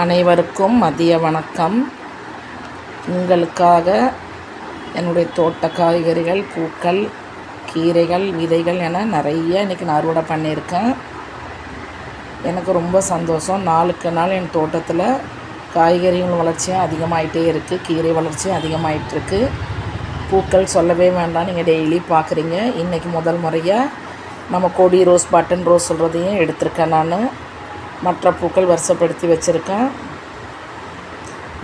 அனைவருக்கும் மதிய வணக்கம். உங்களுக்காக என்னுடைய தோட்ட காய்கறிகள் பூக்கள் கீரைகள் விதைகள் என நிறைய இன்றைக்கி நான் அறுவடை பண்ணியிருக்கேன். எனக்கு ரொம்ப சந்தோஷம். நாளுக்கு நாள் என் தோட்டத்தில் காய்கறிகள் வளர்ச்சியும் அதிகமாகிட்டே இருக்குது கீரை வளர்ச்சியும் அதிகமாகிட்டுருக்கு பூக்கள் சொல்லவே வேண்டாம். நீங்கள் டெய்லி பார்க்குறீங்க இன்றைக்கி முதல் முறையாக நம்ம கொடி ரோஸ் பட்டன் ரோஸ் சொல்கிறதையும் எடுத்திருக்கேன் நான். மற்ற பூக்கள் வருஷப்படுத்தி வச்சுருக்கேன்.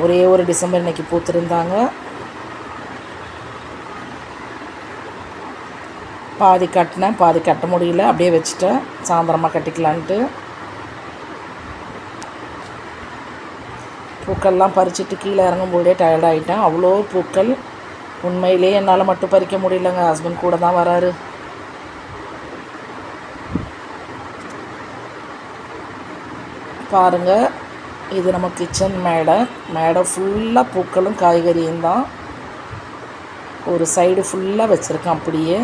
ஒரே ஒரு டிசம்பர் இன்றைக்கி பூத்திருந்தாங்க பாதி கட்டினேன் பாதி கட்ட முடியல. அப்படியே வச்சுட்டேன். சாயந்தரமாக கட்டிக்கலான்ட்டு. பூக்கள்லாம் பறிச்சுட்டு கீழே இறங்கும்போதே டயர்ட் ஆகிட்டேன் அவ்வளோ பூக்கள். உண்மையிலே என்னால் மட்டும் பறிக்க முடியலங்க. ஹஸ்பண்ட் கூட தான் வராரு. பாருங்கள் இது நம்ம கிச்சன் மேடை. மேடை ஃபுல்லாக பூக்களும் காய்கறியும் தான். ஒரு சைடு ஃபுல்லாக வச்சுருக்கேன் அப்படியே.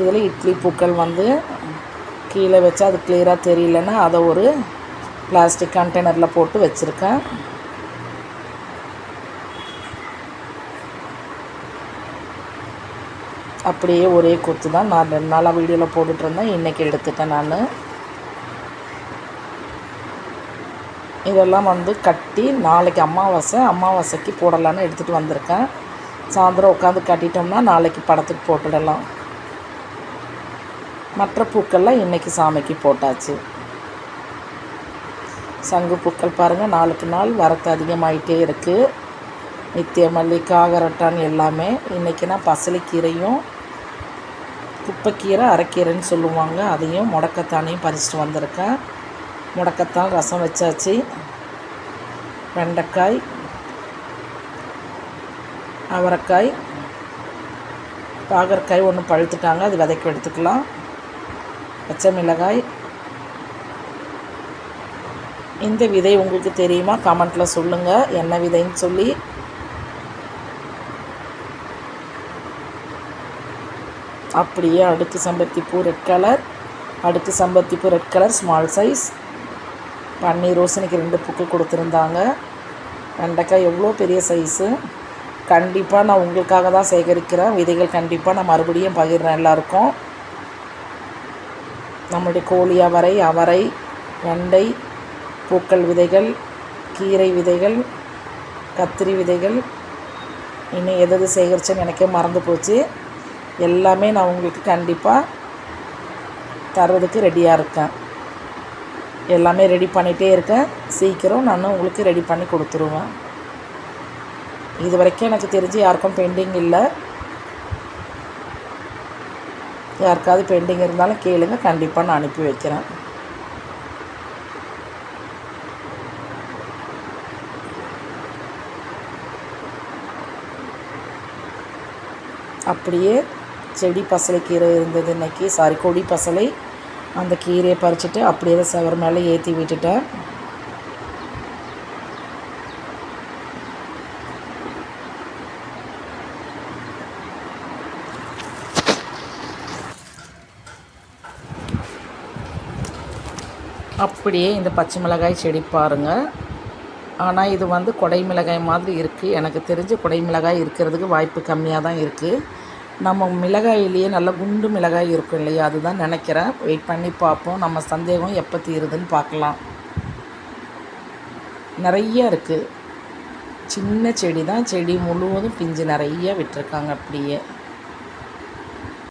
இதில் இட்லி பூக்கள் வந்து கீழே வச்சா அது கிளியராக தெரியலன்னா அதை ஒரு பிளாஸ்டிக் கண்டெய்னரில் போட்டு வச்சுருக்கேன். அப்படியே ஒரே கொத்து தான் நான் ரெண்டு நாளாக வீடியோவில் போட்டுட்ருந்தேன் இன்றைக்கி எடுத்துட்டேன் நான். இதெல்லாம் வந்து கட்டி நாளைக்கு அமாவாசை அமாவாசைக்கு போடலான்னு எடுத்துகிட்டு வந்திருக்கேன். சாயந்தரம் உட்காந்து கட்டிட்டோம்னா நாளைக்கு படத்துக்கு போட்டுடலாம். மற்ற பூக்கள்லாம் இன்றைக்கி சாமிக்கு போட்டாச்சு. சங்கு பூக்கள் பாருங்கள் நாளுக்கு நாள் வரத்து அதிகமாகிட்டே இருக்குது நித்திய மல்லி காகரட்டான் எல்லாமே. இன்றைக்கி நான் பசலிக்கீரையும் குப்பைக்கீரை அரைக்கீரைன்னு சொல்லுவாங்க. அதையும் முடக்கத்தானையும் பறிச்சிட்டு வந்திருக்கேன். முடக்கத்தான் ரசம் வச்சாச்சு. வெண்டைக்காய் அவரைக்காய் பாகற்காய் ஒன்று பழுத்துட்டாங்க. அது விதைக்கு எடுத்துக்கலாம். பச்சை மிளகாய். இந்த விதை உங்களுக்கு தெரியுமா? கமெண்ட்டில் சொல்லுங்கள் என்ன விதைன்னு சொல்லி. அப்படியே அடுக்கு சம்பத்தி பூ ரெட் கலர் அடுக்கு சம்பத்தி பூ ரெட் கலர் ஸ்மால் சைஸ் பன்னீர் ரோசனைக்கு ரெண்டு பூக்கள் கொடுத்துருந்தாங்க. வெண்டைக்காய் எவ்வளோ பெரிய சைஸு கண்டிப்பாக நான் உங்களுக்காக தான் சேகரிக்கிறேன். விதைகள் கண்டிப்பாக நான் மறுபடியும் பகிர்றேன் எல்லாருக்கும். நம்மளுடைய கோழி அவரை அவரை வெண்டை பூக்கள் விதைகள் கீரை விதைகள் கத்திரி விதைகள். இன்னும் எது எது சேகரிச்சேன்னு எனக்கே மறந்து போச்சு. எல்லாமே நான் உங்களுக்கு கண்டிப்பாக தர்றதுக்கு ரெடியாக இருக்கேன். எல்லாமே ரெடி பண்ணிகிட்டே இருக்கேன். சீக்கிரம் நான் உங்களுக்கு ரெடி பண்ணி கொடுத்துருவேன். இது வரைக்கும் எனக்கு தெரிஞ்சு யாருக்கும் பெண்டிங் இல்லை. யாருக்காவது பெண்டிங் இருந்தாலும் கேளுங்க. கண்டிப்பாக நான் அனுப்பி வைக்கிறேன். அப்படியே செடி பசலை கீரை இருந்தது இன்றைக்கி சாரி கொடி பசலை. அந்த கீரையை பறிச்சுட்டு அப்படியே தான் மேலே ஏற்றி விட்டுட்டேன். அப்படியே இந்த பச்சை மிளகாய் செடி பாருங்கள் ஆனால் இது வந்து கொடை மிளகாய் மாதிரி இருக்குது எனக்கு தெரிஞ்சு கொடை மிளகாய் இருக்கிறதுக்கு வாய்ப்பு கம்மியாக தான் இருக்குது நம்ம மிளகாயிலேயே நல்ல குண்டு மிளகாய் இருக்கும் இல்லையா அதுதான் நினைக்கிறேன். வெயிட் பண்ணி பார்ப்போம். நம்ம சந்தேகம் எப்போ தீருதுன்னு பார்க்கலாம். நிறைய இருக்குது சின்ன செடி தான் செடி முழுவதும் பிஞ்சு நிறைய விட்டுருக்காங்க அப்படியே.